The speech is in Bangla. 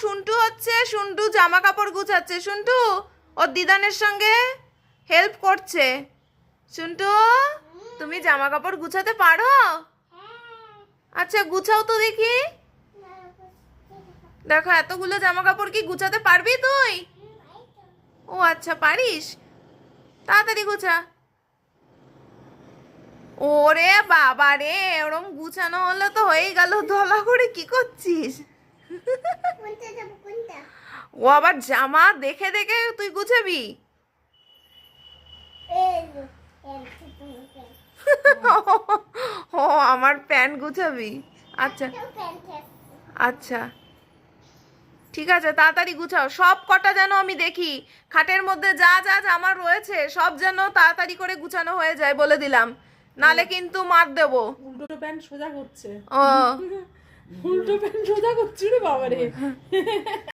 শুন্টু হচ্ছে, শুন্টু জামা কাপড় গুছাচ্ছে। শুন্টু, ওর দিদানের সঙ্গে হেল্প করছে। শুন্টু, তুমি জামা কাপড় গুছাতে পারো? আচ্ছা গুছাও তো দেখি। দেখো, এতগুলো জামা কাপড় কি গুছাতে পারবি তুই? ও আচ্ছা পারিস? তাড়াতাড়ি গুছা। ওরে বাবা রে ওরম গুছানো হলে তো হয়েই গেল, ধলা করে কি করছিস? ও আবার জামা দেখে দেখে তুই গুছাবি। ও আমার প্যান্ট গুছাবি? আচ্ছা। আচ্ছা। ঠিক আছে তাড়াতাড়ি গুছাও। সব কটা যেন আমি দেখি। খাটের মধ্যে যা যা জামা রয়েছে সব যেন তাড়াতাড়ি করে গুছানো হয়ে যায় বলে দিলাম। নালে কিন্তু মার দেবো। উল্টো প্যান্ট সোজা করছে। ও। উল্টো প্যান্ট সোজা করছি বাবারে